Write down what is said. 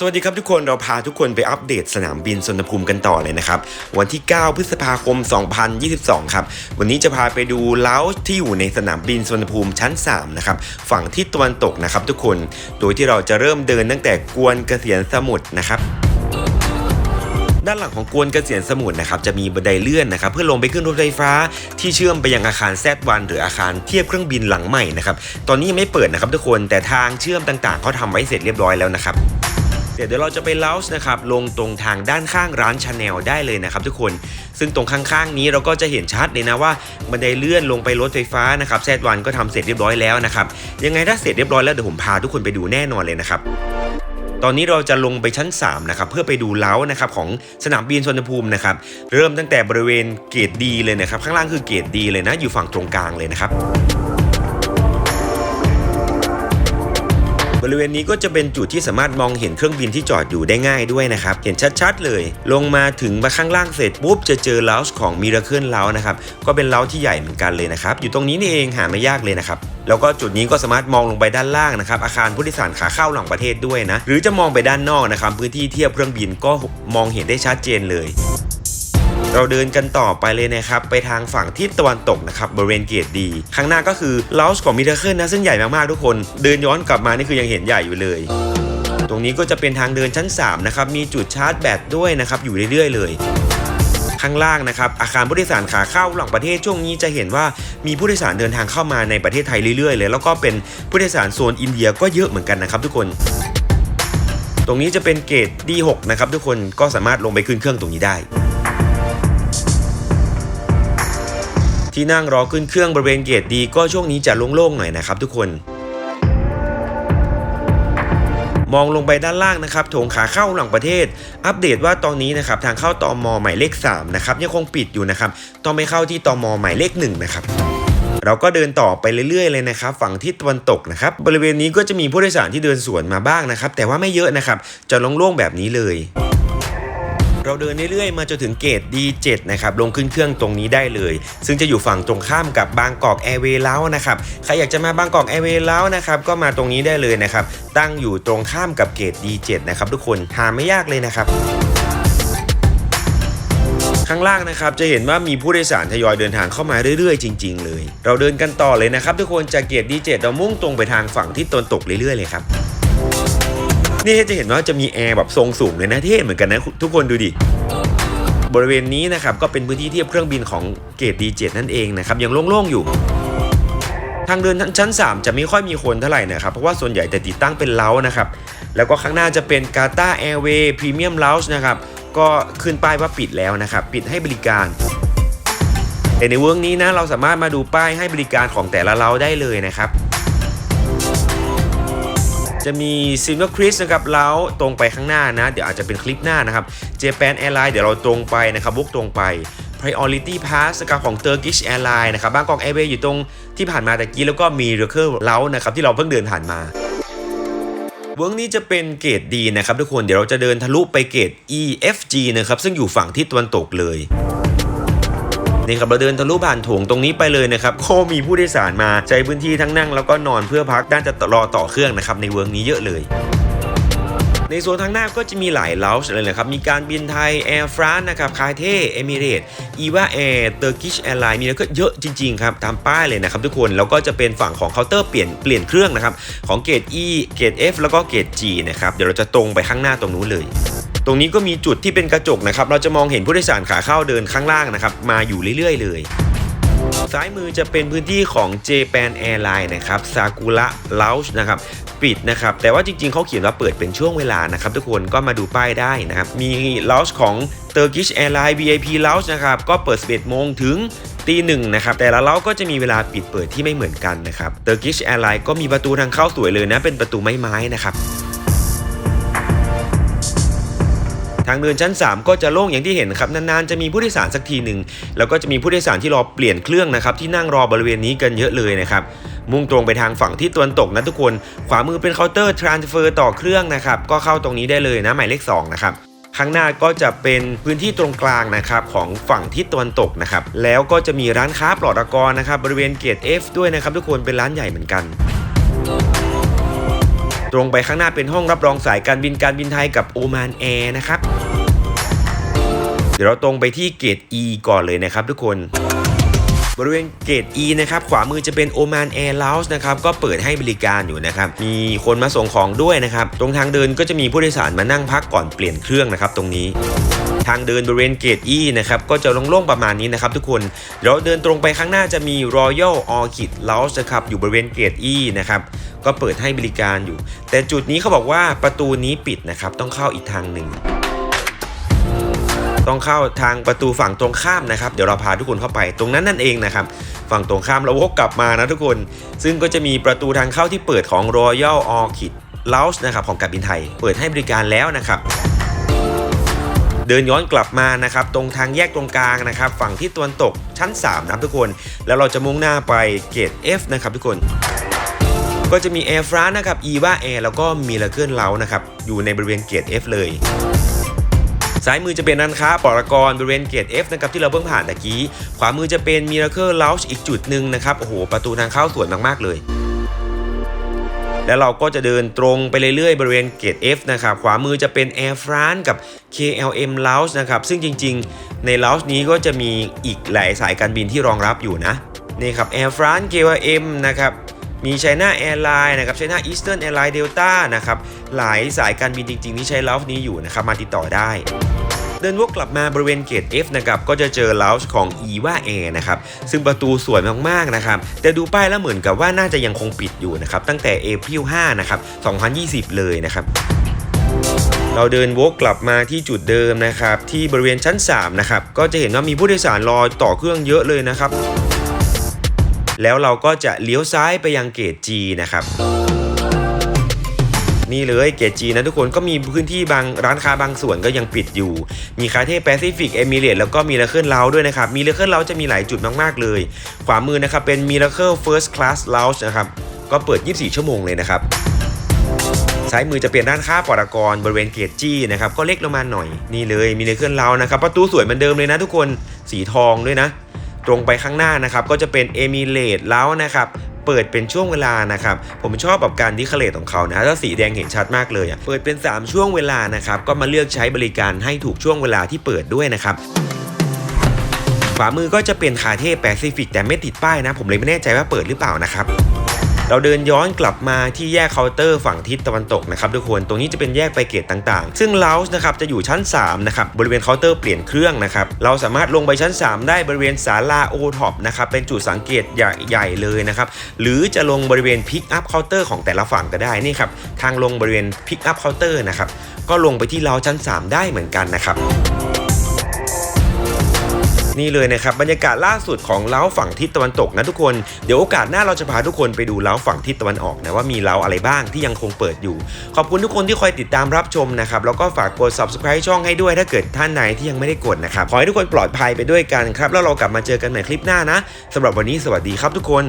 สวัสดีครับทุกคนเราพาทุกคนไปอัปเดตสนามบินสุวรรภูมิกันต่อเลยนะครับ วันที่ 9 พฤษภาคม 2022 ครับ วันนี้จะพาไปดูเล้าที่อยู่ในสนามบินสุวรรภูมิชั้น 3 นะครับ ฝั่งทิศตะวันตกนะครับทุกคน โดยที่เราจะเริ่มเดินตั้งแต่กวนเกษียณสมุทรนะครับด้านหลังของกวนเกษียณสมุทรนะครับจะมีบันไดเลื่อนนะครับเพื่อลงไปขึ้นรถไฟฟ้าที่เชื่อมไปยังอาคารแซดวันหรืออาคารเทียบเครื่องบินหลังใหม่นะครับตอนนี้ยังไม่เปิดนะครับทุกคนแต่ทางเชื่อมต่างๆเขาทำไว้เสร็จเรียบร้อยแล้วนะครับ เดี๋ยวเดี๋ยวเราจะไปเลาส์นะครับลงตรงทางด้านข้างร้านชาแนลได้เลยนะครับทุกคน ซึ่งตรงข้างๆนี้เราก็จะเห็นชัดเลยนะว่าบันไดเลื่อนลงไปรถไฟฟ้านะครับแซดวันก็ทำเสร็จเรียบร้อยแล้วนะครับยังไงถ้าเสร็จเรียบร้อยแล้วเดี๋ยวผมพาทุกคนไปดูแน่นอนเลยนะครับตอนนี้เราจะลงไปชั้น3นะครับเพื่อไปดูเล้านะครับของสนามบินสุวรรณภูมินะครับเริ่มตั้งแต่บริเวณเกตดีเลยนะครับข้างล่างคือเกตดีเลยนะอยู่ฝั่งตรงกลางเลยนะครับ บริเวณนี้ก็จะเป็นจุดที่สามารถมองเห็นเครื่องบินที่จอดอยู่ได้ง่ายด้วยนะครับ เห็นชัดๆเลย ลงมาถึงมาข้างล่างเสร็จปุ๊บจะเจอเลาส์ของมิราเคิลเลานะครับ ก็เป็นเลาที่ใหญ่เหมือนกันเลยนะครับ อยู่ตรงนี้นี่เองหาไม่ยากเลยนะครับแล้วก็จุดนี้ก็สามารถมองลงไปด้านล่างนะครับ อาคารผู้โดยสารขาเข้าหลังประเทศด้วยนะ หรือจะมองไปด้านนอกนะครับ พื้นที่เทียบเครื่องบินก็มองเห็นได้ชัดเจนเลย เราเดินกันต่อไปเลยนะครับ ไปทางฝั่งทิศตะวันตกนะครับบริเวณเกตดี ข้างหน้าก็คือเลาส์ของมิเทอร์เคิลนะซึ่งใหญ่มากๆทุกคน เดินย้อนกลับมานี่คือยังเห็นใหญ่อยู่เลย ตรงนี้ก็จะเป็นทางเดินชั้น 3 นะครับ มีจุดชาร์จแบตด้วยนะครับ อยู่เรื่อยๆ เลยข้างล่างนะครับอาคารผู้โดยสารขาเข้าหลังประเทศช่วงนี้จะเห็นว่ามีผู้โดยสารเดินทางเข้ามาในประเทศไทยเรื่อยๆเลยแล้วก็เป็นผู้โดยสารโซนอินเดียก็เยอะเหมือนกันนะครับทุกคน ตรงนี้จะเป็นเกต D6 นะครับทุกคนก็สามารถลงไปขึ้นเครื่องตรงนี้ได้ ที่นั่งรอขึ้นเครื่องบริเวณเกตดีก็ช่วงนี้จะโล่งๆหน่อยนะครับทุกคน มองลงไปด้านล่างนะครับโถงขาเข้าหลังประเทศ อัปเดตว่าตอนนี้นะครับทางเข้าตอมอหมายเลข3นะครับยังคงปิดอยู่นะครับต้องไปเข้าที่ตอมอหมายเลข1นะครับเราก็เดินต่อไปเรื่อยๆเลยนะครับ ฝั่งทิศตะวันตกนะครับ บริเวณนี้ก็จะมีผู้โดยสารที่เดินสวนมาบ้างนะครับ แต่ว่าไม่เยอะนะครับ จะโล่งๆแบบนี้เลย เราเดินเรื่อยๆ มาจนถึงเกต D7 นะครับลงขึ้นเครื่องตรงนี้ได้เลย ซึ่งจะอยู่ฝั่งตรงข้ามกับบางกอกแอร์เวย์แล้วนะครับใครอยากจะมาบางกอกแอร์เวย์แล้วนะครับก็มาตรงนี้ได้เลยนะครับตั้งอยู่ตรงข้ามกับเกต D7 นะครับทุกคนหาไม่ยากเลยนะครับข้างล่างนะครับจะเห็นว่ามีผู้โดยสารทยอยเดินทางเข้ามาเรื่อยๆ จริง ๆ เลย เราเดินกันต่อเลยนะครับทุกคนจากเกต D7 เรามุ่งตรงไปทางฝั่งที่ตนตกเรื่อยๆเลยครับ นี่จะเห็นว่าจะมีแอร์แบบทรงสูงเลยนะเท่เหมือนกันนะทุกคนดูดิบริเวณนี้นะครับก็เป็นพื้นที่เทียบเครื่องบินของเกต D7 นั่นเองนะครับยังโล่งๆอยู่ ทางเดินชั้น 3 จะไม่ค่อยมีคนเท่าไหร่นะครับเพราะว่าส่วนใหญ่จะติดตั้งเป็นเล้านะครับแล้วก็ข้างหน้าจะเป็นกาตาแอร์เวย์พรีเมียมเล้านะครับก็ขึ้นป้ายว่าปิดแล้วนะครับปิดให้บริการแต่ในเวิร์กนี้นะเราสามารถมาดูป้ายให้บริการของแต่ละเล้าได้เลยนะครับ จะมีซิ l เ e อร์คริสนะครับแล้วตรงไปข้างหน้านะ เดี๋ยวอาจจะเป็นคลิปหน้านะครับ Japan Airlines เดี๋ยวเราตรงไปนะครับบุกตรงไป Priority Pass นะครับของ Turkish Airlines นะครับบางกอกแอร์เวย์อยู่ตรงที่ผ่านมาตะกี้แล้วก็มี r e c u r เล้านะครับที่เราเพิ่งเดินผ่านมาเวิร์กนี้จะเป็นเกรดดีนะครับทุกคนเดี๋ยวเราจะเดินทะลุไปเกรด EFG นะครับซึ่งอยู่ฝั่งทิศตะวันตกเลย นี่ครับเราเดินทะลุผ่านโถงตรงนี้ไปเลยนะครับก็มีผู้โดยสารมาใช้พื้นที่ทั้งนั่งแล้วก็นอนเพื่อพักด้านจะรอต่อเครื่องนะครับในเวิร์กนี้เยอะเลยในโซนทางหน้าก็จะมีหลายเลาส์เลยนะครับ มีการบินไทย Air France นะครับ คาเท่เอมิเรตอีวาแอร์เตอร์กิชแอร์ไลน์มีแล้วก็เยอะจริงๆครับ ตามป้ายเลยนะครับทุกคน แล้วก็จะเป็นฝั่งของเคาน์เตอร์เปลี่ยนเปลี่ยนเครื่องนะครับ ของเกรด E เกรด F แล้วก็เกรด G นะครับ เดี๋ยวเราจะตรงไปข้างหน้าตรงนู้นเลย ตรงนี้ก็มีจุดที่เป็นกระจกนะครับ เราจะมองเห็นผู้โดยสารขาเข้าเดินข้างล่างนะครับ มาอยู่เรื่อยๆ เลยซ้ายมือจะเป็นพื้นที่ของ Japan Airline นะครับซากุระ Lounge นะครับปิดนะครับ แต่ว่าจริงๆ เขาเขียนว่าเปิดเป็นช่วงเวลานะครับ ทุกคนก็มาดูป้ายได้นะครับ มี Lounge ของ Turkish Airlines VIP Lounge นะครับ ก็เปิด 11 โมงถึงตีหนึ่งนะครับ แต่ละเล้าก็จะมีเวลาปิดเปิดที่ไม่เหมือนกันนะครับ Turkish Airlines ก็มีประตูทางเข้าสวยเลยนะ เป็นประตูไม้ๆนะครับ ทางเดินชั้น 3 ก็จะโล่งอย่างที่เห็นครับนานๆจะมีผู้โดยสารสักทีหนึ่งแล้วก็จะมีผู้โดยสารที่รอเปลี่ยนเครื่องนะครับที่นั่งรอบริเวณนี้กันเยอะเลยนะครับมุ่งตรงไปทางฝั่งที่ตะวันตกนะทุกคน ขวามือเป็นเคาน์เตอร์ transfer ต่อเครื่องนะครับก็เข้าตรงนี้ได้เลยนะหมายเลข2นะครับข้างหน้าก็จะเป็นพื้นที่ตรงกลางนะครับของฝั่งทิศตะวันตกนะครับแล้วก็จะมีร้านค้าปลอดอากรนะครับบริเวณเกต F ด้วยนะครับทุกคนเป็นร้านใหญ่เหมือนกันตรงไปข้างหน้าเป็นห้องรับรองสายการบินการบินไทยกับโอมานแอร์นะครับ เดี๋ยวเราตรงไปที่เกรต E ก่อนเลยนะครับทุกคนบริเวณเกรต E นะครับ ขวามือจะเป็นโอมานแอร์ o ล g ์นะครับ ก็เปิดให้บริการอยู่นะครับ มีคนมาส่งของด้วยนะครับ ตรงทางเดินก็จะมีผู้โดยสารมานั่งพักก่อนเปลี่ยนเครื่องนะครับ ตรงนี้ ทางเดินบริเวณเกต E นะครับ ก็จะโล่งๆประมาณนี้นะครับทุกคนเดี๋ยวเดินตรงไปข้างหน้าจะมี Royal Orchid Lounge นะครับ อยู่บริเวณเกต E นะครับ ก็เปิดให้บริการอยู่ แต่จุดนี้เขาบอกว่าประตูนี้ปิดนะครับ ต้องเข้าอีกทางหนึ่ง ต้องเข้าทางประตูฝั่งตรงข้ามนะครับ เดี๋ยวเราพาทุกคนเข้าไปตรงนั้นนั่นเองนะครับ ฝั่งตรงข้ามเราวกกลับมานะทุกคน ซึ่งก็จะมีประตูทางเข้าที่เปิดของ Royal Orchid Lounge นะครับของการบินไทย เปิดให้บริการแล้วนะครับเดินย้อนกลับมานะครับตรงทางแยกตรงกลางนะครับฝั่งที่ตะวันตกชั้น 3 นะทุกคน แล้วเราจะมุ่งหน้าไปเกต F นะครับทุกคน ก็จะมี Air France นะครับ EVA Air แล้วก็ Miracle Lounge นะครับอยู่ในบริเวณเกต F เลย ซ้ายมือจะเป็นร้านค้าปรกรบริเวณเกต F นะครับที่เราเพิ่งผ่านตะกี้ ขวามือจะเป็น Miracle Lounge อีกจุดหนึ่งนะครับโอ้โหประตูทางเข้าสวยมากๆเลยแล้วเราก็จะเดินตรงไปเรื่อยๆ บริเวณเกต F นะครับ ขวามือจะเป็น Air France กับ KLM Lounge นะครับ ซึ่งจริงๆ ใน Lounge นี้ก็จะมีอีกหลายสายการบินที่รองรับอยู่นะ นี่ครับ Air France KLM นะครับ มี China Airline นะครับ China Eastern Airline Delta นะครับ หลายสายการบินจริง ๆ ที่ใช้ Lounge นี้อยู่นะครับ มาติดต่อได้เดินวกกลับมาบริเวณเกต F นะครับก็จะเจอ Lounge ของ EVA Air นะครับซึ่งประตูสวยมากๆนะครับแต่ดูป้ายแล้วเหมือนกับว่าน่าจะยังคงปิดอยู่นะครับตั้งแต่ April 5นะครับ2020 เลยนะครับเราเดินวกกลับมาที่จุดเดิมนะครับที่บริเวณชั้น3นะครับก็จะเห็นว่ามีผู้โดยสารรอต่อเครื่องเยอะเลยนะครับ แล้วเราก็จะเลี้ยวซ้ายไปยังเกต G นะครับนี่เลยเกตจีนะทุกคนก็มีพื้นที่บางร้านค้าบางส่วนก็ยังปิดอยู่ มีคาเท่แปซิฟิกเอมิเรตแล้วก็มีเลเคิลเลาด้วยนะครับ มีเลเคิลเลาจะมีหลายจุดมาก ๆ เลย ขวามือนะครับ เป็นมีเลเคิลเฟิร์สคลาสเลานะครับ ก็เปิด 24 ชั่วโมงเลยนะครับ ซ้ายมือจะเป็นร้านค้าปรกรบริเวณเกตจีนะครับ ก็เล็กลงมาหน่อย นี่เลยมีเลเคิลเลานะครับ ประตูสวยเหมือนเดิมเลยนะทุกคน สีทองด้วยนะ ตรงไปข้างหน้านะครับ ก็จะเป็นเอมิเลตแล้วนะครับเปิดเป็นช่วงเวลานะครับ ผมชอบแบบการดิคเลตของเขานะแล้วสีแดงเห็นชัดมากเลยเปิดเป็น 3 ช่วงเวลานะครับ ก็มาเลือกใช้บริการให้ถูกช่วงเวลาที่เปิดด้วยนะครับขวามือก็จะเป็นคาเท่แปซิฟิกแต่ไม่ติดป้ายนะ ผมเลยไม่แน่ใจว่าเปิดหรือเปล่านะครับ เราเดินย้อนกลับมาที่แยกเคาน์เตอร์ฝั่งทิศตะวันตกนะครับทุกคนตรงนี้จะเป็นแยกไปเกตต่างๆ ซึ่งเลาส์นะครับจะอยู่ชั้น3นะครับบริเวณเคาน์เตอร์เปลี่ยนเครื่องนะครับเราสามารถลงไปชั้น 3 ได้บริเวณศาลาโอท็อปนะครับเป็นจุดสังเกตใหญ่ๆเลยนะครับหรือจะลงบริเวณพิกอัพเคาน์เตอร์ของแต่ละฝั่งก็ได้นี่ครับทางลงบริเวณพิกอัพเคาน์เตอร์นะครับก็ลงไปที่เลาชั้น 3 ได้เหมือนกันนะครับ นี่เลยนะครับบรรยากาศล่าสุดของเล้าฝั่งทิศตะวันตกนะทุกคนเดี๋ยวโอกาสหน้าเราจะพาทุกคนไปดูเล้าฝั่งทิศตะวันออกนะว่ามีเล้าอะไรบ้างที่ยังคงเปิดอยู่ ขอบคุณทุกคนที่คอยติดตามรับชมนะครับแล้วก็ฝากกด subscribe ช่องให้ด้วยถ้าเกิดท่านไหนที่ยังไม่ได้กดนะครับขอให้ทุกคนปลอดภัยไปด้วยกันครับแล้วเรากลับมาเจอกันในคลิปหน้านะสำหรับวันนี้สวัสดีครับทุกคน